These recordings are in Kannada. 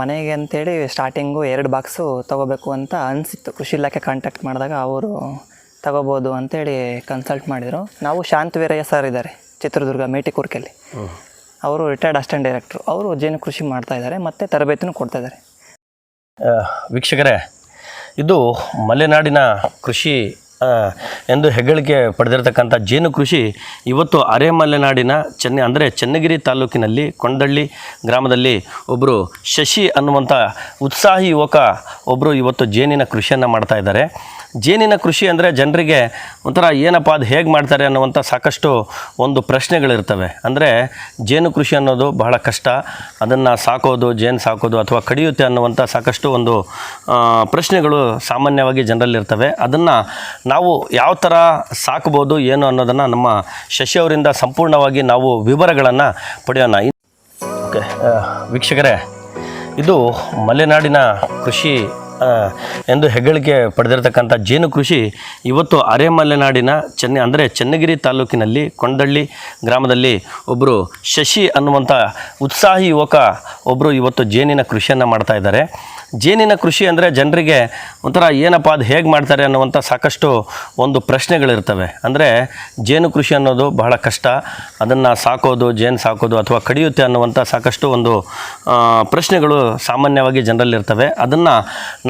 ಮನೆಗೆ ಅಂತೇಳಿ ಸ್ಟಾರ್ಟಿಂಗು ಎರಡು ಬಾಕ್ಸು ತೊಗೋಬೇಕು ಅಂತ ಅನಿಸಿತ್ತು. ಕೃಷಿ ಇಲಾಖೆ ಕಾಂಟ್ಯಾಕ್ಟ್ ಮಾಡಿದಾಗ ಅವರು ತಗೋಬೋದು ಅಂತೇಳಿ ಕನ್ಸಲ್ಟ್ ಮಾಡಿದರು. ನಾವು ಶಾಂತ ವೀರಯ್ಯ ಸರ್ ಇದ್ದಾರೆ ಚಿತ್ರದುರ್ಗ ಮೇಟಿಕೂರ್ಕೆಲ್ಲಿ. ಅವರು ರಿಟೈರ್ಡ್ ಅಸಿಸ್ಟೆಂಟ್ ಡೈರೆಕ್ಟ್ರು ಅವರು ಜೇನು ಕೃಷಿ ಮಾಡ್ತಾ ಇದ್ದಾರೆ ಮತ್ತು ತರಬೇತಿನೂ ಕೊಡ್ತಾ ಇದ್ದಾರೆ. ವೀಕ್ಷಕರೇ ಇದು ಮಲೆನಾಡಿನ ಕೃಷಿ ಎಂದು ಹೆಗ್ಗಳಿಕೆ ಪಡೆದಿರತಕ್ಕಂಥ ಜೇನು ಕೃಷಿ ಇವತ್ತು ಅರೆಮಲೆನಾಡಿನ ಚೆನ್ನ, ಅಂದರೆ ಚನ್ನಗಿರಿ ತಾಲೂಕಿನಲ್ಲಿ ಕೊಂಡಳ್ಳಿ ಗ್ರಾಮದಲ್ಲಿ ಒಬ್ಬರು ಶಶಿ ಅನ್ನುವಂಥ ಉತ್ಸಾಹಿ ಯುವಕ ಒಬ್ಬರು ಇವತ್ತು ಜೇನಿನ ಕೃಷಿಯನ್ನು ಮಾಡ್ತಾ ಇದ್ದಾರೆ. ಜೇನಿನ ಕೃಷಿ ಅಂದರೆ ಜನರಿಗೆ ಒಂಥರ ಏನಪ್ಪ ಅದು ಹೇಗೆ ಮಾಡ್ತಾರೆ ಅನ್ನುವಂಥ ಸಾಕಷ್ಟು ಒಂದು ಪ್ರಶ್ನೆಗಳಿರ್ತವೆ. ಅಂದರೆ ಜೇನು ಕೃಷಿ ಅನ್ನೋದು ಬಹಳ ಕಷ್ಟ. ಅದನ್ನು ಸಾಕೋದು, ಜೇನು ಸಾಕೋದು ಅಥವಾ ಕಡಿಯುತ್ತೆ ಅನ್ನುವಂಥ ಸಾಕಷ್ಟು ಒಂದು ಪ್ರಶ್ನೆಗಳು ಸಾಮಾನ್ಯವಾಗಿ ಜನರಲ್ಲಿರ್ತವೆ. ಅದನ್ನು ನಾವು ಯಾವ ಥರ ಸಾಕ್ಬೋದು, ಏನು ಅನ್ನೋದನ್ನು ನಮ್ಮ ಶಶಿಯವರಿಂದ ಸಂಪೂರ್ಣವಾಗಿ ನಾವು ವಿವರಗಳನ್ನು ಪಡೆಯೋಣ. ಓಕೆ ವೀಕ್ಷಕರೇ, ಇದು ಮಲೆನಾಡಿನ ಕೃಷಿ ಎಂದು ಹೆಗ್ಗಳಿಕೆ ಪಡೆದಿರತಕ್ಕಂಥ ಜೇನು ಕೃಷಿ ಇವತ್ತು ಅರೆಮಲೆನಾಡಿನ ಚೆನ್ನ, ಅಂದರೆ ಚನ್ನಗಿರಿ ತಾಲೂಕಿನಲ್ಲಿ ಕೊಂಡಳ್ಳಿ ಗ್ರಾಮದಲ್ಲಿ ಒಬ್ಬರು ಶಶಿ ಅನ್ನುವಂಥ ಉತ್ಸಾಹಿ ಯುವಕ ಒಬ್ಬರು ಇವತ್ತು ಜೇನಿನ ಕೃಷಿಯನ್ನು ಮಾಡ್ತಾ ಇದ್ದಾರೆ. ಜೇನಿನ ಕೃಷಿ ಅಂದರೆ ಜನರಿಗೆ ಒಂಥರ ಏನಪ್ಪ ಅದು ಹೇಗೆ ಮಾಡ್ತಾರೆ ಅನ್ನುವಂಥ ಸಾಕಷ್ಟು ಒಂದು ಪ್ರಶ್ನೆಗಳಿರ್ತವೆ. ಅಂದರೆ ಜೇನು ಕೃಷಿ ಅನ್ನೋದು ಬಹಳ ಕಷ್ಟ. ಅದನ್ನು ಸಾಕೋದು ಜೇನು ಸಾಕೋದು ಅಥವಾ ಕಡಿಯುತ್ತೆ ಅನ್ನುವಂಥ ಸಾಕಷ್ಟು ಒಂದು ಪ್ರಶ್ನೆಗಳು ಸಾಮಾನ್ಯವಾಗಿ ಜನರಲ್ಲಿರ್ತವೆ. ಅದನ್ನು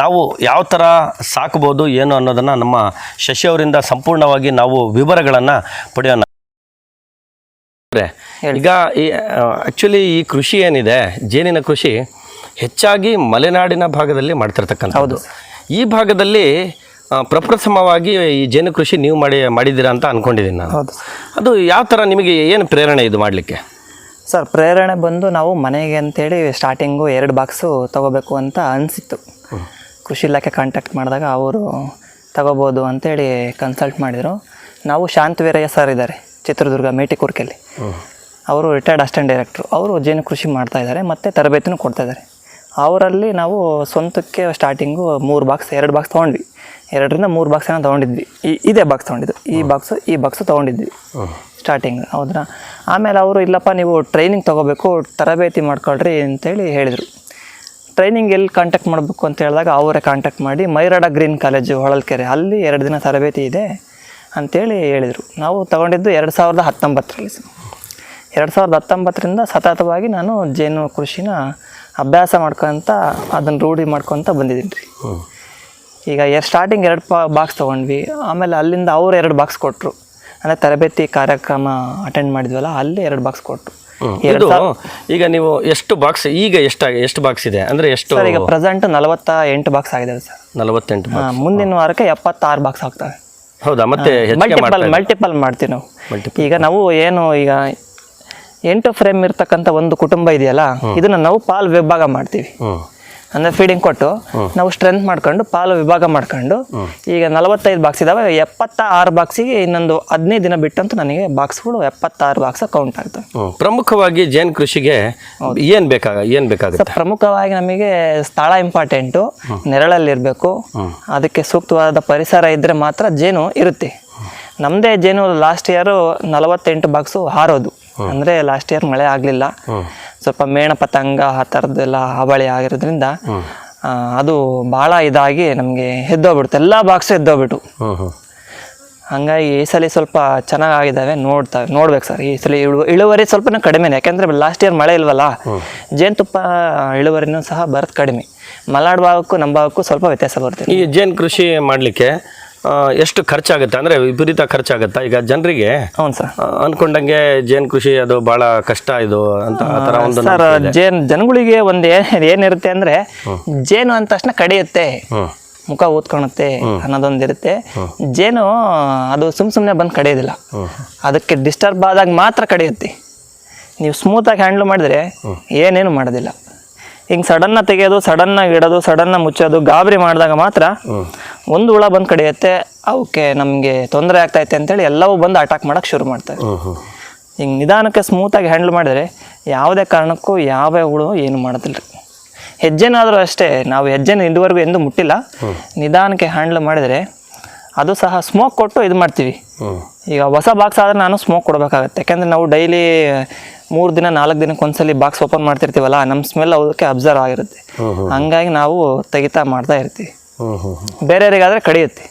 ನಾವು ಯಾವ ಥರ ಸಾಕ್ಬೋದು ಏನು ಅನ್ನೋದನ್ನು ನಮ್ಮ ಶಶಿಯವರಿಂದ ಸಂಪೂರ್ಣವಾಗಿ ನಾವು ವಿವರಗಳನ್ನು ಪಡೆಯೋಣ. ಈಗ ಈ ಆ್ಯಕ್ಚುಲಿ ಈ ಕೃಷಿ ಏನಿದೆ ಜೇನಿನ ಕೃಷಿ ಹೆಚ್ಚಾಗಿ ಮಲೆನಾಡಿನ ಭಾಗದಲ್ಲಿ ಮಾಡ್ತಿರ್ತಕ್ಕಂಥದ್ದು. ಈ ಭಾಗದಲ್ಲಿ ಪ್ರಪ್ರಥಮವಾಗಿ ಈ ಜೇನು ಕೃಷಿ ನೀವು ಮಾಡಿ ಮಾಡಿದ್ದೀರಾ ಅಂತ ಅನ್ಕೊಂಡಿದ್ದೀನಿ ನಾನು. ಹೌದು. ಅದು ಯಾವ ಥರ ನಿಮಗೆ ಏನು ಪ್ರೇರಣೆ ಇದು ಮಾಡಲಿಕ್ಕೆ? ಸರ್ ಪ್ರೇರಣೆ ಬಂದು ನಾವು ಮನೆಗೆ ಅಂತೇಳಿ ಸ್ಟಾರ್ಟಿಂಗು ಎರಡು ಬಾಕ್ಸು ತೊಗೋಬೇಕು ಅಂತ ಅನಿಸಿತ್ತು. ಕೃಷಿ ಇಲಾಖೆ ಕಾಂಟ್ಯಾಕ್ಟ್ ಮಾಡಿದಾಗ ಅವರು ತಗೋಬೋದು ಅಂತೇಳಿ ಕನ್ಸಲ್ಟ್ ಮಾಡಿದರು. ನಾವು ಶಾಂತ ವೀರಯ್ಯ ಸರ್ ಇದ್ದಾರೆ ಚಿತ್ರದುರ್ಗ ಮೇಟಿಕುರ್ಕೆಯಲ್ಲಿ ಅವರು ರಿಟೈರ್ಡ್ ಅಸಿಸ್ಟೆಂಟ್ ಡೈರೆಕ್ಟ್ರು ಅವರು ಜೇನು ಕೃಷಿ ಮಾಡ್ತಾ ಇದ್ದಾರೆ ಮತ್ತು ತರಬೇತಿನೂ ಕೊಡ್ತಾ ಇದ್ದಾರೆ. ಅವರಲ್ಲಿ ನಾವು ಸ್ವಂತಕ್ಕೆ ಸ್ಟಾರ್ಟಿಂಗು ಮೂರು ಬಾಕ್ಸ್ ಎರಡು ಬಾಕ್ಸ್ ತೊಗೊಂಡ್ವಿ. ಎರಡರಿಂದ ಮೂರು ಬಾಕ್ಸ್ ಏನೋ ತೊಗೊಂಡಿದ್ವಿ. ಈ ಇದೇ ಬಾಕ್ಸ್ ತೊಗೊಂಡಿದ್ದು. ಈ ಬಾಕ್ಸು ಈ ಬಾಕ್ಸ್ ತೊಗೊಂಡಿದ್ವಿ. ಸ್ಟಾರ್ಟಿಂಗ್ ಹೌದಾ ಆಮೇಲೆ ಅವರು ಇಲ್ಲಪ್ಪ ನೀವು ಟ್ರೈನಿಂಗ್ ತೊಗೋಬೇಕು ತರಬೇತಿ ಮಾಡ್ಕೊಳ್ರಿ ಅಂತೇಳಿ ಹೇಳಿದರು. ಟ್ರೈನಿಂಗ್ ಎಲ್ಲಿ ಕಾಂಟ್ಯಾಕ್ಟ್ ಮಾಡಬೇಕು ಅಂತ ಹೇಳಿದಾಗ ಅವರೇ ಕಾಂಟ್ಯಾಕ್ಟ್ ಮಾಡಿ ಮೈರಾಡ ಗ್ರೀನ್ ಕಾಲೇಜು ಹೊಳಲ್ಕೆರೆ ಅಲ್ಲಿ ಎರಡು ದಿನ ತರಬೇತಿ ಇದೆ ಅಂತೇಳಿ ಹೇಳಿದರು. ನಾವು ತಗೊಂಡಿದ್ದು ಎರಡು ಸಾವಿರದ ಹತ್ತೊಂಬತ್ತರಲ್ಲಿ ಎರಡು ಸಾವಿರದ ಹತ್ತೊಂಬತ್ತರಿಂದ ಸತತವಾಗಿ ನಾನು ಜೇನು ಕೃಷಿನ ಅಭ್ಯಾಸ ಮಾಡ್ಕೊತ ಅದನ್ನು ರೂಢಿ ಮಾಡ್ಕೊತ ಬಂದಿದ್ದೀನಿ ರೀ. ಈಗ ಎರಡು ಸ್ಟಾರ್ಟಿಂಗ್ ಎರಡು ಪಾ ಬಾಕ್ಸ್ ತೊಗೊಂಡ್ವಿ. ಆಮೇಲೆ ಅಲ್ಲಿಂದ ಅವ್ರು ಎರಡು ಬಾಕ್ಸ್ ಕೊಟ್ಟರು ಅಂದರೆ ತರಬೇತಿ ಕಾರ್ಯಕ್ರಮ ಅಟೆಂಡ್ ಮಾಡಿದ್ವಲ್ಲ ಅಲ್ಲಿ ಎರಡು ಬಾಕ್ಸ್ ಕೊಟ್ಟರು ಈಗ ನೀವು ಎಷ್ಟು ಬಾಕ್ಸ್ ಈಗ ಎಷ್ಟು ಎಷ್ಟು ಬಾಕ್ಸ್ ಇದೆ? ಅಂದರೆ ಎಷ್ಟು ಈಗ ಪ್ರೆಸೆಂಟ್ ನಲವತ್ತ ಎಂಟು ಬಾಕ್ಸ್ ಆಗಿದೆ ಸರ್. ನಲವತ್ತೆಂಟು ಹಾ, ಮುಂದಿನ ವಾರಕ್ಕೆ ಎಪ್ಪತ್ತಾರು ಬಾಕ್ಸ್ ಆಗ್ತವೆ. ಹೌದಾ? ಮತ್ತೆ ಮಲ್ಟಿಪಲ್ ಮಲ್ಟಿಪಲ್ ಮಾಡ್ತೀವಿ ನಾವು. ಈಗ ನಾವು ಏನು ಈಗ ಎಂಟು ಫ್ರೇಮ್ ಇರ್ತಕ್ಕಂಥ ಒಂದು ಕುಟುಂಬ ಇದೆಯಲ್ಲ ಇದನ್ನ ನಾವು ಪಾಲ್ ವಿಭಾಗ ಮಾಡ್ತೀವಿ. ಅಂದ್ರೆ ಫೀಡಿಂಗ್ ಕೊಟ್ಟು ನಾವು ಸ್ಟ್ರೆಂತ್ ಮಾಡ್ಕೊಂಡು ಪಾಲು ವಿಭಾಗ ಮಾಡ್ಕೊಂಡು ಈಗ ನಲವತ್ತೈದು ಬಾಕ್ಸ್ ಇದಾವೆ ಎಪ್ಪತ್ತ ಆರು ಬಾಕ್ಸಿಗೆ ಇನ್ನೊಂದು ಹದಿನೈದು ದಿನ ಬಿಟ್ಟಂತೂ ನನಗೆ ಬಾಕ್ಸ್ಗಳು ಎಪ್ಪತ್ತಾರು ಬಾಕ್ಸ್ ಕೌಂಟ್ ಆಗ್ತವೆ. ಪ್ರಮುಖವಾಗಿ ಜೇನ್ ಕೃಷಿಗೆ ಏನು ಬೇಕಾಗ ಏನ್ ಬೇಕಾಗುತ್ತೆ? ಪ್ರಮುಖವಾಗಿ ನಮಗೆ ಸ್ಥಳ ಇಂಪಾರ್ಟೆಂಟು ನೆರಳಲ್ಲಿರಬೇಕು ಅದಕ್ಕೆ ಸೂಕ್ತವಾದ ಪರಿಸರ ಇದ್ರೆ ಮಾತ್ರ ಜೇನು ಇರುತ್ತೆ. ನಮ್ಮದೇ ಜೇನು ಲಾಸ್ಟ್ ಇಯರು ನಲವತ್ತೆಂಟು ಬಾಕ್ಸು ಹಾರೋದು. ಅಂದರೆ ಲಾಸ್ಟ್ ಇಯರ್ ಮಳೆ ಆಗ್ಲಿಲ್ಲ. ಸ್ವಲ್ಪ ಮೇಣ ಪತಂಗ ಆ ಥರದ್ದೆಲ್ಲ ಹಾವಳಿ ಆಗಿರೋದ್ರಿಂದ ಅದು ಭಾಳ ಇದಾಗಿ ನಮಗೆ ಎದ್ದೋಗ್ಬಿಡ್ತು ಎಲ್ಲಾ ಬಾಕ್ಸ್ ಎದ್ದೋಗ್ಬಿಟ್ಟು ಹಂಗಾಗಿ ಈ ಸಲ ಸ್ವಲ್ಪ ಚೆನ್ನಾಗಿದ್ದಾವೆ ನೋಡ್ತಾವೆ ನೋಡ್ಬೇಕು ಸರ್. ಈ ಸಲ ಇಳು ಇಳುವರಿ ಸ್ವಲ್ಪ ಕಡಿಮೆನೆ ಯಾಕಂದ್ರೆ ಲಾಸ್ಟ್ ಇಯರ್ ಮಳೆ ಇಲ್ವಲ್ಲ ಜೇನುತುಪ್ಪ ಇಳುವರಿನೂ ಸಹ ಬರತ್ ಕಡಿಮೆ. ಮಲಾಡ್ ಭಾಗಕ್ಕೂ ನಮ್ಮ ಭಾಗಕ್ಕೂ ಸ್ವಲ್ಪ ವ್ಯತ್ಯಾಸ ಬರುತ್ತೆ. ಈ ಜೇನು ಕೃಷಿ ಮಾಡಲಿಕ್ಕೆ ಎಷ್ಟು ಖರ್ಚಾಗುತ್ತೆ? ಅಂದರೆ ವಿಪರೀತ ಖರ್ಚಾಗುತ್ತಾ? ಈಗ ಜನರಿಗೆ ಹೌದು ಸರ್. ಅನ್ಕೊಂಡಂಗೆ ಜೇನು ಕೃಷಿ ಅದು ಭಾಳ ಕಷ್ಟ ಇದು ಅಂತ ಆ ಥರ ಒಂದು ಸರ್ ಜೇನು ಜನಗಳಿಗೆ ಒಂದು ಏನ್ ಏನಿರುತ್ತೆ ಅಂದ್ರೆ ಜೇನು ಅಂದ ತಕ್ಷಣ ಕಡಿಯುತ್ತೆ. ಮುಖ ಊದ್ಕೊಳುತ್ತೆ ಅನ್ನೋದೊಂದು ಇರುತ್ತೆ. ಜೇನು ಅದು ಸುಮ್ ಸುಮ್ಮನೆ ಬಂದು ಕಡಿಯೋದಿಲ್ಲ. ಅದಕ್ಕೆ ಡಿಸ್ಟರ್ಬ್ ಆದಾಗ ಮಾತ್ರ ಕಡಿಯುತ್ತೆ. ನೀವು ಸ್ಮೂತಾಗಿ ಹ್ಯಾಂಡ್ಲ್ ಮಾಡಿದ್ರೆ ಏನೇನು ಮಾಡೋದಿಲ್ಲ. ಹಿಂಗೆ ಸಡನ್ನ ತೆಗೆಯೋದು ಸಡನ್ನಾಗಿ ಇಡೋದು ಸಡನ್ನ ಮುಚ್ಚೋದು ಗಾಬರಿ ಮಾಡಿದಾಗ ಮಾತ್ರ ಒಂದು ಹುಳ ಬಂದು ಕಡಿಯುತ್ತೆ ಅವಕ್ಕೆ ನಮಗೆ ತೊಂದರೆ ಆಗ್ತೈತೆ ಅಂತೇಳಿ ಎಲ್ಲವೂ ಬಂದು ಅಟ್ಯಾಕ್ ಮಾಡೋಕ್ಕೆ ಶುರು ಮಾಡ್ತಾರೆ. ಹಿಂಗೆ ನಿಧಾನಕ್ಕೆ ಸ್ಮೂತಾಗಿ ಹ್ಯಾಂಡಲ್ ಮಾಡಿದರೆ ಯಾವುದೇ ಕಾರಣಕ್ಕೂ ಯಾವ ಹುಳು ಏನು ಮಾಡೋದಿಲ್ಲ. ರೀ ಹೆಜ್ಜೆನಾದರೂ ಅಷ್ಟೇ ನಾವು ಹೆಜ್ಜೆನ ಇದುವರೆಗೂ ಎಂದು ಮುಟ್ಟಿಲ್ಲ. ನಿಧಾನಕ್ಕೆ ಹ್ಯಾಂಡಲ್ ಮಾಡಿದರೆ ಅದು ಸಹ ಸ್ಮೋಕ್ ಕೊಟ್ಟು ಇದು ಮಾಡ್ತೀವಿ. ಈಗ ಹೊಸ ಬಾಕ್ಸ್ ಆದರೆ ನಾನು ಸ್ಮೋಕ್ ಕೊಡಬೇಕಾಗತ್ತೆ. ಯಾಕೆಂದರೆ ನಾವು ಡೈಲಿ ಮೂರು ದಿನ ನಾಲ್ಕು ದಿನಕ್ಕೆ ಒಂದ್ಸಲಿ ಬಾಕ್ಸ್ ಓಪನ್ ಮಾಡ್ತಿರ್ತೀವಲ್ಲ ನಮ್ಮ ಸ್ಮೆಲ್ ಅದಕ್ಕೆ ಅಬ್ಸರ್ವ್ ಆಗಿರುತ್ತೆ. ಹಂಗಾಗಿ ನಾವು ತೆಗಿತಾ ಮಾಡ್ತಾ ಇರ್ತೀವಿ. ಬೇರೆಯವರಿಗಾದ್ರೆ ಕಡಿಯುತ್ತೆ.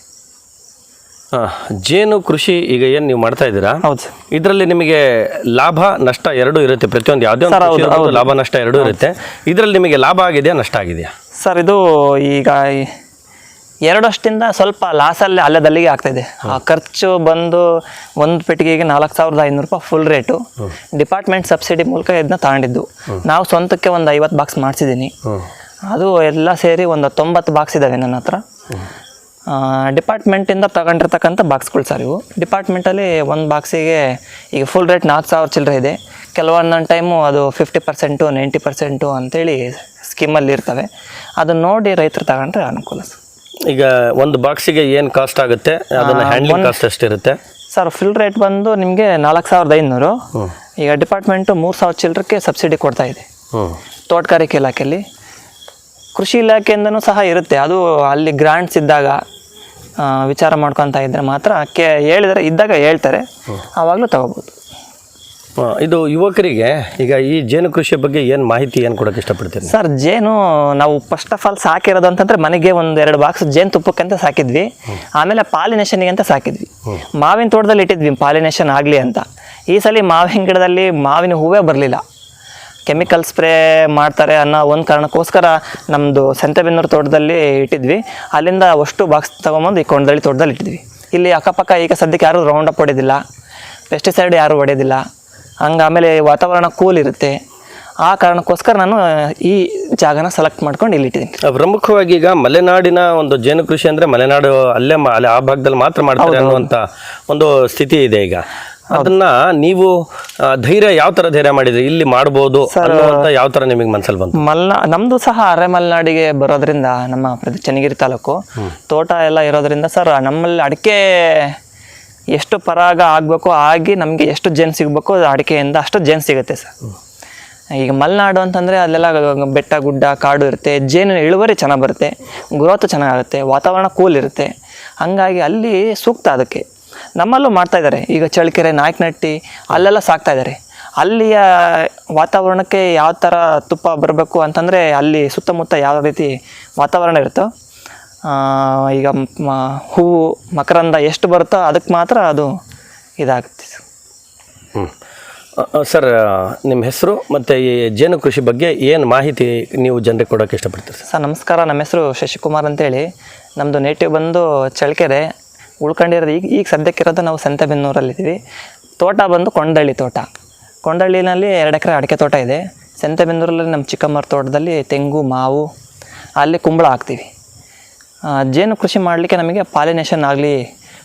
ಜೇನು ಕೃಷಿ ಈಗ ಏನು ನೀವು ಮಾಡ್ತಾ ಇದ್ದೀರಾ? ಹೌದು ಇದರಲ್ಲಿ ನಿಮಗೆ ಲಾಭ ನಷ್ಟ ಎರಡೂ ಇರುತ್ತೆ. ಪ್ರತಿಯೊಂದು ಯಾವುದೇ ಒಂದು ಲಾಭ ನಷ್ಟ ಎರಡೂ ಇರುತ್ತೆ. ಇದರಲ್ಲಿ ನಿಮಗೆ ಲಾಭ ಆಗಿದೆಯಾ ನಷ್ಟ ಆಗಿದೆಯಾ? ಸರ್ ಇದು ಈಗ ಎರಡಷ್ಟಿಂದ ಸ್ವಲ್ಪ ಲಾಸಲ್ಲಿ ಅಲ್ಲದಲ್ಲಿಗೆ ಆಗ್ತಾಯಿದೆ ಆ ಖರ್ಚು ಬಂದು ಒಂದು ಪೆಟ್ಟಿಗೆಗೆ ನಾಲ್ಕು ಸಾವಿರದ ಐನೂರು ರೂಪಾಯಿ ಫುಲ್ ರೇಟು ಡಿಪಾರ್ಟ್ಮೆಂಟ್ ಸಬ್ಸಿಡಿ ಮೂಲಕ ಇದನ್ನ ತಗೊಂಡಿದ್ದು. ನಾವು ಸ್ವಂತಕ್ಕೆ ಒಂದು ಐವತ್ತು ಬಾಕ್ಸ್ ಮಾಡಿಸಿದ್ದೀನಿ ಅದು ಎಲ್ಲ ಸೇರಿ ಒಂದು ತೊಂಬತ್ತು ಬಾಕ್ಸ್ ಇದ್ದಾವೆ ನನ್ನ ಹತ್ರ. ಡಿಪಾರ್ಟ್ಮೆಂಟಿಂದ ತಗೊಂಡಿರ್ತಕ್ಕಂಥ ಬಾಕ್ಸ್ಗಳು ಸರ್ ಇವು. ಡಿಪಾರ್ಟ್ಮೆಂಟಲ್ಲಿ ಒಂದು ಬಾಕ್ಸಿಗೆ ಈಗ ಫುಲ್ ರೇಟ್ ನಾಲ್ಕು ಸಾವಿರ ಚಿಲ್ಲರೆ ಇದೆ. ಕೆಲವೊಂದೊಂದು ಟೈಮು ಅದು ಫಿಫ್ಟಿ ಪರ್ಸೆಂಟು ನೈಂಟಿ ಪರ್ಸೆಂಟು ಅಂಥೇಳಿ ಸ್ಕೀಮಲ್ಲಿ ಇರ್ತವೆ. ಅದನ್ನು ನೋಡಿ ರೈತರು ತಗೊಂಡ್ರೆ ಅನುಕೂಲ ಸರ್ ಈಗ ಒಂದು ಬಾಕ್ಸಿಗೆ ಏನು ಕಾಸ್ಟ್ ಆಗುತ್ತೆ? ಅದನ್ನು ಹ್ಯಾಂಡ್ಲಿಂಗ್ ಕಾಸ್ಟ್ ಎಷ್ಟಿರುತ್ತೆ? ಸರ್ ಫುಲ್ ರೇಟ್ ಬಂದು ನಿಮಗೆ ನಾಲ್ಕು ಸಾವಿರದ ಐನೂರು. ಈಗ ಡಿಪಾರ್ಟ್ಮೆಂಟು ಮೂರು ಸಾವಿರ ಚಿಲ್ಲರಕ್ಕೆ ಸಬ್ಸಿಡಿ ಕೊಡ್ತಾ ಇದೆ. ತೋಟಗಾರಿಕೆ ಇಲಾಖೆಯಲ್ಲಿ. ಕೃಷಿ ಇಲಾಖೆಯಿಂದನೂ ಸಹ ಇರುತ್ತೆ. ಅದು ಅಲ್ಲಿ ಗ್ರಾಂಟ್ಸ್ ಇದ್ದಾಗ ವಿಚಾರ ಮಾಡ್ಕೊತ ಇದ್ದರೆ ಮಾತ್ರ ಕೆ ಹೇಳಿದರೆ ಇದ್ದಾಗ ಹೇಳ್ತಾರೆ. ಆವಾಗಲೂ ತಗೋಬೋದು. ಇದು ಯುವಕರಿಗೆ ಈಗ ಈ ಜೇನು ಕೃಷಿಯ ಬಗ್ಗೆ ಏನು ಮಾಹಿತಿ ಏನು ಕೊಡೋಕೆ ಇಷ್ಟಪಡ್ತೀರಿ? ಸರ್ ಜೇನು ನಾವು ಫಸ್ಟ್ ಆಫ್ ಆಲ್ ಸಾಕಿರೋದು ಅಂತಂದರೆ ಮನೆಗೆ ಒಂದು ಎರಡು ಬಾಕ್ಸ್ ಜೇನು ಅಂತ ಸಾಕಿದ್ವಿ. ಆಮೇಲೆ ಪಾಲಿನೇಷನ್ಗೆ ಅಂತ ಸಾಕಿದ್ವಿ. ಮಾವಿನ ತೋಟದಲ್ಲಿ ಇಟ್ಟಿದ್ವಿ ಪಾಲಿನೇಷನ್ ಆಗಲಿ ಅಂತ. ಈ ಸಲ ಮಾವಿನ ಗಿಡದಲ್ಲಿ ಮಾವಿನ ಹೂವೇ ಬರಲಿಲ್ಲ. ಕೆಮಿಕಲ್ ಸ್ಪ್ರೇ ಮಾಡ್ತಾರೆ ಅನ್ನೋ ಒಂದು ಕಾರಣಕ್ಕೋಸ್ಕರ ನಮ್ಮದು ಸಂತೆಬೆನ್ನೂರು ತೋಟದಲ್ಲಿ ಇಟ್ಟಿದ್ವಿ. ಅಲ್ಲಿಂದ ಅಷ್ಟು ಬಾಕ್ಸ್ ತೊಗೊಂಬಂದು ಈ ಕೊಂಡಳ್ಳಿ ತೋಟದಲ್ಲಿ ಇಟ್ಟಿದ್ವಿ. ಇಲ್ಲಿ ಅಕ್ಕಪಕ್ಕ ಈಗ ಸದ್ಯಕ್ಕೆ ಯಾರೂ ರೌಂಡ್ ಅಪ್ ಹೊಡೆಯೋದಿಲ್ಲ ಪೆಸ್ಟಿಸೈಡ್ ಯಾರೂ ಹೊಡೆಯೋದಿಲ್ಲ ಹಂಗೆ ಆಮೇಲೆ ವಾತಾವರಣ ಕೂಲ್ ಇರುತ್ತೆ. ಆ ಕಾರಣಕ್ಕೋಸ್ಕರ ನಾನು ಈ ಜಾಗನ ಸೆಲೆಕ್ಟ್ ಮಾಡ್ಕೊಂಡು ಇಲ್ಲಿ ಇಟ್ಟಿದ್ದೀನಿ. ಪ್ರಮುಖವಾಗಿ ಈಗ ಮಲೆನಾಡಿನ ಒಂದು ಜೇನು ಕೃಷಿ ಅಂದರೆ ಮಲೆನಾಡು ಅಲ್ಲೇ ಅಲ್ಲಿ ಆ ಭಾಗದಲ್ಲಿ ಮಾತ್ರ ಮಾಡ್ತಾರೆ ಅನ್ನುವಂಥ ಒಂದು ಸ್ಥಿತಿ ಇದೆ ಈಗ. ಅದನ್ನ ನೀವು ಧೈರ್ಯ ಯಾವ ತರ ಧೈರ್ಯ ಮಾಡಿದ್ರಿ? ಇಲ್ಲಿ ಮಾಡಬಹುದು ಅನ್ನುವಂತ ಯಾವ ತರ ನಿಮಗೆ ಮನ್ಸಲ್ಲಿ ಬಂತು? ಮಲ್ನಾ ನಮ್ದು ಸಹ ಅರೆ ಮಲೆನಾಡಿಗೆ ಬರೋದ್ರಿಂದ ನಮ್ಮ ಚನ್ನಗಿರಿ ತಾಲೂಕು ತೋಟ ಎಲ್ಲ ಇರೋದ್ರಿಂದ ಸರ್ ನಮ್ಮಲ್ಲಿ ಅಡಿಕೆ ಎಷ್ಟು ಪರಾಗ ಆಗಬೇಕು ಆಗಿ ನಮಗೆ ಎಷ್ಟು ಜೇನು ಸಿಗಬೇಕು ಅಡಿಕೆಯಿಂದ ಅಷ್ಟು ಜೇನು ಸಿಗುತ್ತೆ ಸರ್. ಈಗ ಮಲೆನಾಡು ಅಂತಂದರೆ ಅಲ್ಲೆಲ್ಲ ಬೆಟ್ಟ ಗುಡ್ಡ ಕಾಡು ಇರುತ್ತೆ ಜೇನು ಇಳುವರಿ ಚೆನ್ನಾಗಿ ಬರುತ್ತೆ ಗ್ರೋತ್ ಚೆನ್ನಾಗಾಗುತ್ತೆ ವಾತಾವರಣ ಕೂಲ್ ಇರುತ್ತೆ. ಹಾಗಾಗಿ ಅಲ್ಲಿ ಸೂಕ್ತ ಅದಕ್ಕೆ. ನಮ್ಮಲ್ಲೂ ಮಾಡ್ತಾ ಇದ್ದಾರೆ. ಈಗ ಚಳ್ಳಕೆರೆ ನಾಯಕನಟ್ಟಿ ಅಲ್ಲೆಲ್ಲ ಸಾಕ್ತಾ ಇದ್ದಾರೆ. ಅಲ್ಲಿಯ ವಾತಾವರಣಕ್ಕೆ ಯಾವ ಥರ ತುಪ್ಪ ಬರಬೇಕು ಅಂತಂದರೆ ಅಲ್ಲಿ ಸುತ್ತಮುತ್ತ ಯಾವ ರೀತಿ ವಾತಾವರಣ ಇರುತ್ತೋ ಈಗ ಮ ಹೂವು ಮಕರಂದ ಎಷ್ಟು ಬರುತ್ತೋ ಅದಕ್ಕೆ ಮಾತ್ರ ಅದು ಇದಾಗುತ್ತೆ. ಸರ್. ನಿಮ್ಮ ಹೆಸರು ಮತ್ತು ಈ ಜೇನು ಕೃಷಿ ಬಗ್ಗೆ ಏನು ಮಾಹಿತಿ ನೀವು ಜನರಿಗೆ ಕೊಡೋಕೆ ಇಷ್ಟಪಡ್ತೀರಿ? ಸರ್ ಸರ್ ನಮಸ್ಕಾರ. ನಮ್ಮ ಹೆಸರು ಶಶಿಕುಮಾರ್ ಅಂತೇಳಿ. ನಮ್ಮದು ನೇಟಿವ್ ಬಂದು ಚಳ್ಳಕೆರೆ. ಉಳ್ಕೊಂಡಿರೋದು ಈಗ ಈಗ ಸದ್ಯಕ್ಕಿರೋದು ನಾವು ಸಂತೆಬೆನ್ನೂರಲ್ಲಿದ್ದೀವಿ. ತೋಟ ಬಂದು ಕೊಂಡಳ್ಳಿ ತೋಟ. ಕೊಂಡಳ್ಳಿನಲ್ಲಿ ಎರಡು ಎಕರೆ ಅಡಿಕೆ ತೋಟ ಇದೆ. ಸಂತೆಬೆನ್ನೂರಲ್ಲಿ ನಮ್ಮ ಚಿಕ್ಕಮ್ಮರ ತೋಟದಲ್ಲಿ ತೆಂಗು, ಮಾವು, ಅಲ್ಲಿ ಕುಂಬಳ ಹಾಕ್ತೀವಿ. ಜೇನು ಕೃಷಿ ಮಾಡಲಿಕ್ಕೆ ನಮಗೆ ಪಾಲಿನೇಷನ್ ಆಗಲಿ,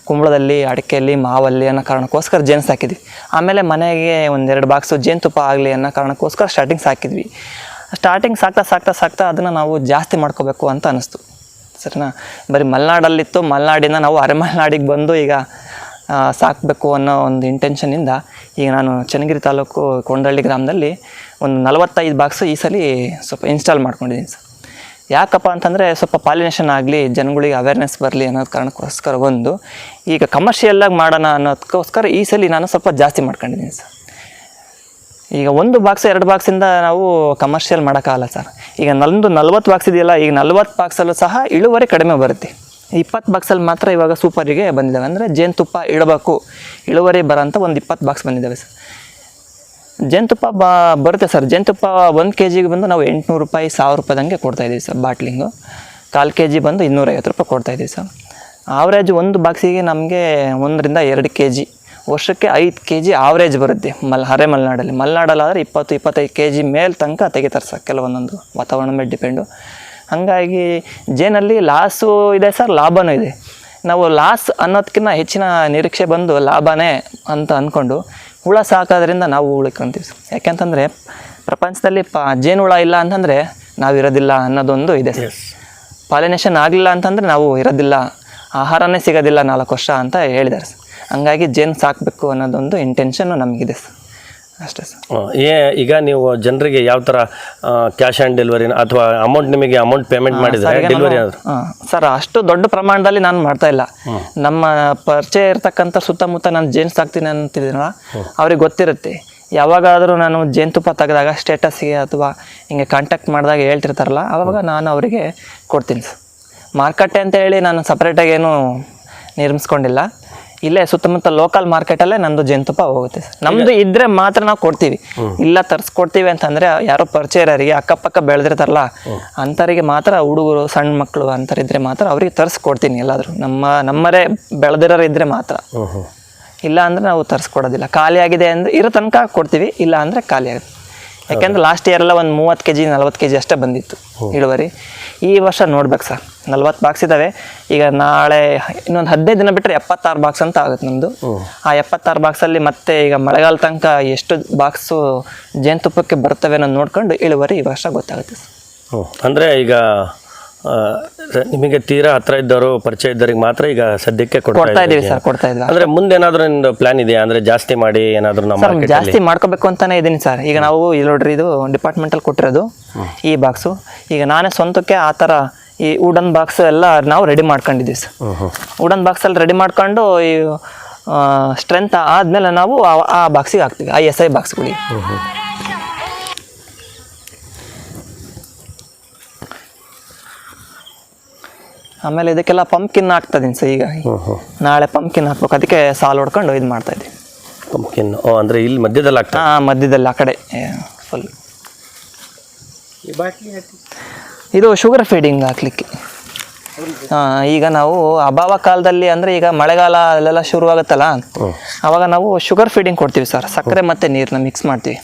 ಕುಂಬಳದಲ್ಲಿ, ಅಡಿಕೆಯಲ್ಲಿ, ಮಾವಲ್ಲಿ ಅನ್ನೋ ಕಾರಣಕ್ಕೋಸ್ಕರ ಜೇನು ಸಾಕಿದ್ವಿ ಆಮೇಲೆ ಮನೆಗೆ ಒಂದೆರಡು ಬಾಕ್ಸು ಜೇನುತುಪ್ಪ ಆಗಲಿ ಅನ್ನೋ ಕಾರಣಕ್ಕೋಸ್ಕರ ಸ್ಟಾರ್ಟಿಂಗ್ ಸಾಕಿದ್ವಿ ಸ್ಟಾರ್ಟಿಂಗ್ ಸಾಕ್ತಾ ಸಾಕ್ತಾ ಸಾಕ್ತಾ ಅದನ್ನು ನಾವು ಜಾಸ್ತಿ ಮಾಡ್ಕೋಬೇಕು ಅಂತ ಅನ್ನಿಸ್ತು ಸರಿನಾ? ಬರೀ ಮಲೆನಾಡಲ್ಲಿತ್ತು, ಮಲೆನಾಡಿಂದ ನಾವು ಅರೆಮಲೆನಾಡಿಗೆ ಬಂದು ಈಗ ಸಾಕಬೇಕು ಅನ್ನೋ ಒಂದು ಇಂಟೆನ್ಷನಿಂದ ಈಗ ನಾನು ಚನ್ನಗಿರಿ ತಾಲೂಕು ಕೊಂಡಳ್ಳಿ ಗ್ರಾಮದಲ್ಲಿ ಒಂದು ನಲವತ್ತೈದು ಬಾಕ್ಸು ಈ ಸಲ ಸ್ವಲ್ಪ ಇನ್ಸ್ಟಾಲ್ ಮಾಡ್ಕೊಂಡಿದ್ದೀನಿ ಸರ್. ಯಾಕಪ್ಪ ಅಂತಂದರೆ ಸ್ವಲ್ಪ ಪಾಲಿನೇಷನ್ ಆಗಲಿ, ಜನಗಳಿಗೆ ಅವೇರ್ನೆಸ್ ಬರಲಿ ಅನ್ನೋದು ಕಾರಣಕ್ಕೋಸ್ಕರ ಒಂದು, ಈಗ ಕಮರ್ಷಿಯಲ್ಲಾಗಿ ಮಾಡೋಣ ಅನ್ನೋದಕ್ಕೋಸ್ಕರ ಈ ಸಲ ನಾನು ಸ್ವಲ್ಪ ಜಾಸ್ತಿ ಮಾಡ್ಕೊಂಡಿದ್ದೀನಿ ಸರ್. ಈಗ ಒಂದು ಬಾಕ್ಸ್ ಎರಡು ಬಾಕ್ಸಿಂದ ನಾವು ಕಮರ್ಷಿಯಲ್ ಮಾಡೋಕ್ಕಾಗಲ್ಲ ಸರ್ ಈಗ ನಂದು ನಲ್ವತ್ತು ಬಾಕ್ಸ್ ಇದೆಯಲ್ಲ, ಈಗ ನಲ್ವತ್ತು ಬಾಕ್ಸಲ್ಲೂ ಸಹ ಇಳುವರಿ ಕಡಿಮೆ ಬರುತ್ತೆ. ಇಪ್ಪತ್ತು ಬಾಕ್ಸಲ್ಲಿ ಮಾತ್ರ ಇವಾಗ ಸೂಪರಿಗೆ ಬಂದಿದ್ದಾವೆ ಅಂದರೆ ಜೇನುತುಪ್ಪ ಇಡಬೇಕು. ಇಳುವರಿ ಬರೋಂಥ ಒಂದು ಇಪ್ಪತ್ತು ಬಾಕ್ಸ್ ಬಂದಿದ್ದಾವೆ ಸರ್ ಜೇನುತುಪ್ಪ ಬಾ, ಬರುತ್ತೆ ಸರ್ ಜೇನುತುಪ್ಪ ಒಂದು ಕೆ ಜಿಗೆ ಬಂದು ನಾವು ಎಂಟುನೂರು ರೂಪಾಯಿ, ಸಾವಿರ ರೂಪಾಯಿದಂಗೆ ಕೊಡ್ತಾಯಿದ್ದೀವಿ ಸರ್ ಬಾಟ್ಲಿಂಗು ಕಾಲು ಕೆ ಜಿ ಬಂದು ಇನ್ನೂರೈವತ್ತು ರೂಪಾಯಿ ಕೊಡ್ತಾಯಿದ್ದೀವಿ ಸರ್ ಆವ್ರೇಜ್ ಒಂದು ಬಾಕ್ಸಿಗೆ ನಮಗೆ ಒಂದರಿಂದ ಎರಡು ಕೆ ಜಿ ವರ್ಷಕ್ಕೆ ಐದು ಕೆ ಜಿ ಆವ್ರೇಜ್ ಬರುತ್ತೆ ಮಲ್ ಹರೆ ಮಲೆನಾಡಲ್ಲಿ. ಮಲೆನಾಡಲ್ಲಾದರೆ ಇಪ್ಪತ್ತು ಇಪ್ಪತ್ತೈದು ಕೆ ಜಿ ಮೇಲೆ ತನಕ ತೆಗಿತಾರೆ ಸರ್ ಕೆಲವೊಂದೊಂದು ವಾತಾವರಣ ಮೇಲೆ ಡಿಪೆಂಡು ಹಾಗಾಗಿ ಜೇನಲ್ಲಿ ಲಾಸು ಇದೆ ಸರ್ ಲಾಭನೂ ಇದೆ. ನಾವು ಲಾಸ್ ಅನ್ನೋದಕ್ಕಿಂತ ಹೆಚ್ಚಿನ ನಿರೀಕ್ಷೆ ಬಂದು ಲಾಭನೇ ಅಂತ ಅಂದ್ಕೊಂಡು ಹುಳ ಸಾಕೋದ್ರಿಂದ ನಾವು ಉಳ್ಕೊಂತೀವಿ ಸರ್. ಯಾಕೆಂತಂದರೆ ಪ್ರಪಂಚದಲ್ಲಿ ಪ ಜೇನುಹುಳ ಇಲ್ಲ ಅಂತಂದರೆ ನಾವು ಇರೋದಿಲ್ಲ ಅನ್ನೋದೊಂದು ಇದೆ ಸರ್. ಪಾಲಿನೇಷನ್ ಆಗಲಿಲ್ಲ ಅಂತಂದರೆ ನಾವು ಇರೋದಿಲ್ಲ. ಆಹಾರನೇ ಸಿಗೋದಿಲ್ಲ ನಾಲ್ಕು ವರ್ಷ ಅಂತ ಹೇಳಿದ್ದಾರೆ ಸರ್. ಹಂಗಾಗಿ ಜೇನು ಸಾಕಬೇಕು ಅನ್ನೋದೊಂದು ಇಂಟೆನ್ಷನ್ನು ನಮಗಿದೆ ಸರ್. ಅಷ್ಟೇ ಸರ್. ಏ ಈಗ ನೀವು ಜನರಿಗೆ ಯಾವ ಥರ ಕ್ಯಾಶ್ ಆನ್ ಡೆಲಿವರಿ ಅಥವಾ ಅಮೌಂಟ್ ನಿಮಗೆ ಅಮೌಂಟ್ ಪೇಮೆಂಟ್ ಮಾಡಿದರೆ ಡೆಲಿವರಿ ಆದ್ರೆ? ಹಾಂ ಸರ್ ಅಷ್ಟು ದೊಡ್ಡ ಪ್ರಮಾಣದಲ್ಲಿ ನಾನು ಮಾಡ್ತಾ ಇಲ್ಲ. ನಮ್ಮ ಪರಿಚಯ ಇರ್ತಕ್ಕಂಥ ಸುತ್ತಮುತ್ತ ನಾನು ಜೇನು ಸಾಕ್ತೀನಿ ಅಂತಿದ್ದೀನಲ್ಲ ಅವ್ರಿಗೆ ಗೊತ್ತಿರುತ್ತೆ. ಯಾವಾಗಾದರೂ ನಾನು ಜೇನುತುಪ್ಪ ತೆಗೆದಾಗ ಸ್ಟೇಟಸ್ಗೆ ಅಥವಾ ಹಿಂಗೆ ಕಾಂಟ್ಯಾಕ್ಟ್ ಮಾಡಿದಾಗ ಹೇಳ್ತಿರ್ತಾರಲ್ಲ ಆವಾಗ ನಾನು ಅವರಿಗೆ ಕೊಡ್ತೀನಿ ಸರ್. ಮಾರುಕಟ್ಟೆ ಅಂತ ಹೇಳಿ ನಾನು ಸಪ್ರೇಟಾಗಿ ಏನು ನಿರ್ಮಿಸ್ಕೊಂಡಿಲ್ಲ. ಇಲ್ಲೇ ಸುತ್ತಮುತ್ತ ಲೋಕಲ್ ಮಾರ್ಕೆಟಲ್ಲೇ ನಂದು ಜೇನುತುಪ್ಪ ಹೋಗುತ್ತೆ ಸರ್. ಇದ್ರೆ ಮಾತ್ರ ನಾವು ಕೊಡ್ತೀವಿ. ಇಲ್ಲ ತರ್ಸ್ಕೊಡ್ತೀವಿ ಅಂತಂದ್ರೆ ಯಾರೋ ಪರಿಚಯರಿಗೆ ಅಕ್ಕಪಕ್ಕ ಬೆಳೆದಿರ್ತಾರಲ್ಲ ಅಂಥವರಿಗೆ ಮಾತ್ರ ಹುಡುಗರು ಸಣ್ಣ ಮಕ್ಕಳು ಅಂಥರಿದ್ರೆ ಮಾತ್ರ ಅವ್ರಿಗೆ ತರ್ಸ್ಕೊಡ್ತೀನಿ ಎಲ್ಲಾದರೂ. ನಮ್ಮ ನಮ್ಮರೇ ಬೆಳೆದಿರೋರು ಇದ್ರೆ ಮಾತ್ರ. ಇಲ್ಲ ಅಂದ್ರೆ ನಾವು ತರ್ಸ್ಕೊಡೋದಿಲ್ಲ. ಖಾಲಿ ಆಗಿದೆ ಅಂದ್ರೆ ಇರೋ ತನಕ ಕೊಡ್ತೀವಿ ಇಲ್ಲ ಅಂದ್ರೆ ಖಾಲಿ ಆಗುತ್ತೆ ಯಾಕೆಂದ್ರೆ ಲಾಸ್ಟ್ ಇಯರ್ ಎಲ್ಲ ಒಂದು ಮೂವತ್ತು ಕೆ ಜಿ ನಲ್ವತ್ತು ಕೆ ಜಿ ಅಷ್ಟೇ ಬಂದಿತ್ತು ಇಳುವರಿ. ಈ ವರ್ಷ ನೋಡ್ಬೇಕು ಸರ್. ನಲ್ವತ್ತು ಬಾಕ್ಸ್ ಇದ್ದಾವೆ ಈಗ ನಾಳೆ ಇನ್ನೊಂದು ಹದಿನೈದು ದಿನ ಬಿಟ್ಟರೆ ಎಪ್ಪತ್ತಾರು ಬಾಕ್ಸ್ ಅಂತ ಆಗುತ್ತೆ ನಮ್ಮದು ಆ ಎಪ್ಪತ್ತಾರು ಬಾಕ್ಸಲ್ಲಿ ಮತ್ತೆ ಈಗ ಮಳೆಗಾಲ ತನಕ ಎಷ್ಟು ಬಾಕ್ಸು ಜೇನುತುಪ್ಪಕ್ಕೆ ಬರ್ತವೆ ಅನ್ನೋದು ನೋಡ್ಕೊಂಡು ಇಳುವರಿ ಈ ವರ್ಷ ಗೊತ್ತಾಗುತ್ತೆ ಸರ್. ಹ್ಞೂ ಅಂದರೆ ಈಗ ನಿಮಗೆ ತೀರಾ ಹತ್ರ ಇದ್ದವರು ಪರಿಚಯ ಇದ್ದವರಿಗೆ ಮಾತ್ರ ಈಗ ಸದ್ಯಕ್ಕೆ ಕೊಡ್ತಾ ಇದ್ದೀವಿ ಸರ್ ಕೊಡ್ತಾ ಇದ್ದೀವಿ. ಅಂದ್ರೆ ಮುಂದೆ ಏನಾದರೂ ನಿಮ್ದು ಪ್ಲಾನ್ ಇದೆಯಾ? ಅಂದ್ರೆ ಜಾಸ್ತಿ ಮಾಡಿ ಏನಾದರೂ ನಮ್ಮ ಸರ್ ಜಾಸ್ತಿ ಮಾಡ್ಕೋಬೇಕು ಅಂತಾನೆ ಇದ್ದೀನಿ ಸರ್. ಈಗ ನಾವು ಇಲ್ಲಿ ನೋಡ್ರಿ ಇದು ಡಿಪಾರ್ಟ್ಮೆಂಟಲ್ಲಿ ಕೊಟ್ಟಿರೋದು ಈ ಬಾಕ್ಸು ಈಗ ನಾನೇ ಸ್ವಂತಕ್ಕೆ ಆ ಥರ ಈ ವುಡನ್ ಬಾಕ್ಸ್ ಎಲ್ಲ ನಾವು ರೆಡಿ ಮಾಡ್ಕೊಂಡಿದ್ದೀವಿ ಸರ್. ವುಡನ್ ಬಾಕ್ಸಲ್ಲಿ ರೆಡಿ ಮಾಡ್ಕೊಂಡು ಈ ಸ್ಟ್ರೆಂತ್ ಆದಮೇಲೆ ನಾವು ಆ- ಆ ಬಾಕ್ಸಿಗೆ ಹಾಕ್ತೀವಿ ಆ ಎಸ್ ಐ ಬಾಕ್ಸ್ಗಳಿಗೆ ಆಮೇಲೆ ಇದಕ್ಕೆಲ್ಲ ಪಂಪ್ಕಿನ್ ಹಾಕ್ತದೀನಿ ಸರ್ ಈಗ. ನಾಳೆ ಪಂಪ್ಕಿನ್ ಹಾಕ್ಬೇಕು. ಅದಕ್ಕೆ ಸಾಲು ಹೊಡ್ಕೊಂಡು ಇದು ಮಾಡ್ತಾ ಇದ್ದೀವಿ ಪಂಪ್ಕಿನ್ ಓ ಅಂದರೆ ಇಲ್ಲಿ ಮಧ್ಯದಲ್ಲಿ ಆಗ್ತದೆ ಹಾಂ ಮಧ್ಯದಲ್ಲಿ ಆ ಕಡೆ. ಫುಲ್ ಇದು ಶುಗರ್ ಫೀಡಿಂಗ್ ಹಾಕ್ಲಿಕ್ಕೆ. ಈಗ ನಾವು ಅಭಾವ ಕಾಲದಲ್ಲಿ ಅಂದರೆ ಈಗ ಮಳೆಗಾಲ ಅಲ್ಲೆಲ್ಲ ಶುರುವಾಗುತ್ತಲ್ಲ? ಅವಾಗ ನಾವು ಶುಗರ್ ಫೀಡಿಂಗ್ ಕೊಡ್ತೀವಿ ಸರ್. ಸಕ್ಕರೆ ಮತ್ತು ನೀರನ್ನ ಮಿಕ್ಸ್ ಮಾಡ್ತೀವಿ.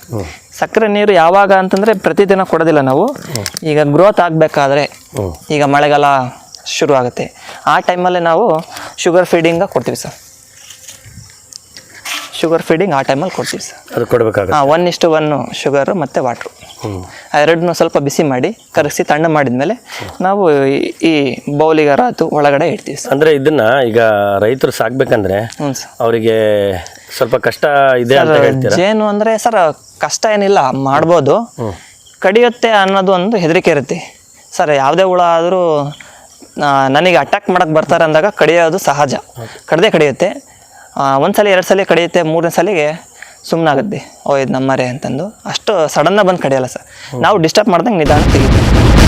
ಸಕ್ಕರೆ ನೀರು ಯಾವಾಗ ಅಂತಂದರೆ ಪ್ರತಿದಿನ ಕೊಡೋದಿಲ್ಲ ನಾವು. ಈಗ ಗ್ರೋತ್ ಆಗಬೇಕಾದ್ರೆ ಈಗ ಮಳೆಗಾಲ ಶುರು ಆಗುತ್ತೆ ಆ ಟೈಮಲ್ಲೇ ನಾವು ಶುಗರ್ ಫೀಡಿಂಗ ಕೊಡ್ತೀವಿ ಸರ್ ಶುಗರ್ ಫೀಡಿಂಗ್ ಆ ಟೈಮಲ್ಲಿ ಕೊಡ್ತೀವಿ ಸರ್ ಅದು ಕೊಡಬೇಕಾಗುತ್ತೆ. ಹಾಂ ಒನ್ ಇಷ್ಟು ಒನ್ ಶುಗರು ಮತ್ತು ವಾಟ್ರು ಎರಡನ್ನೂ ಸ್ವಲ್ಪ ಬಿಸಿ ಮಾಡಿ ಕರಗಿಸಿ ತಣ್ಣ ಮಾಡಿದ್ಮೇಲೆ ನಾವು ಈ- ಬೌಲಿಗಾರ ಅದು ಒಳಗಡೆ ಇಡ್ತೀವಿ ಸರ್ ಅಂದರೆ ಇದನ್ನು ಈಗ ರೈತರು ಸಾಕ್ಬೇಕಂದ್ರೆ ಹ್ಞೂ ಸರ್ ಅವರಿಗೆ ಸ್ವಲ್ಪ ಕಷ್ಟ ಇದೆ ಅಂತ ಹೇಳ್ತೀರಾ? ಜೇನು ಅಂದರೆ ಸರ್ ಕಷ್ಟ ಏನಿಲ್ಲ ಮಾಡ್ಬೋದು. ಕಡಿಯುತ್ತೆ ಅನ್ನೋದು ಒಂದು ಹೆದರಿಕೆ ಇರುತ್ತೆ. ಸರ್ ಯಾವುದೇ ಹುಳ ಆದರೂ ನನಗೆ ಅಟ್ಯಾಕ್ ಮಾಡಕ್ಕೆ ಬರ್ತಾರೆ ಅಂದಾಗ ಕಡಿಯೋದು ಸಹಜ. ಕಡದೆ ಕಡಿಯುತ್ತೆ. ಒಂದು ಸಲ ಎರಡು ಸಲ ಕಡಿಯುತ್ತೆ ಮೂರನೇ ಸಲಿಗೆ ಸುಮ್ಮನಾಗುತ್ತೆ ಓ ಇದು ನಮ್ಮರೆ ಅಂತಂದು. ಅಷ್ಟು ಸಡನ್ನಾಗಿ ಬಂದು ಕಡಿಯಲ್ಲ ಸರ್. ನಾವು ಡಿಸ್ಟರ್ಬ್ ಮಾಡ್ದಂಗೆ ನಿಧಾನ ತೆಗಿತೀವಿ.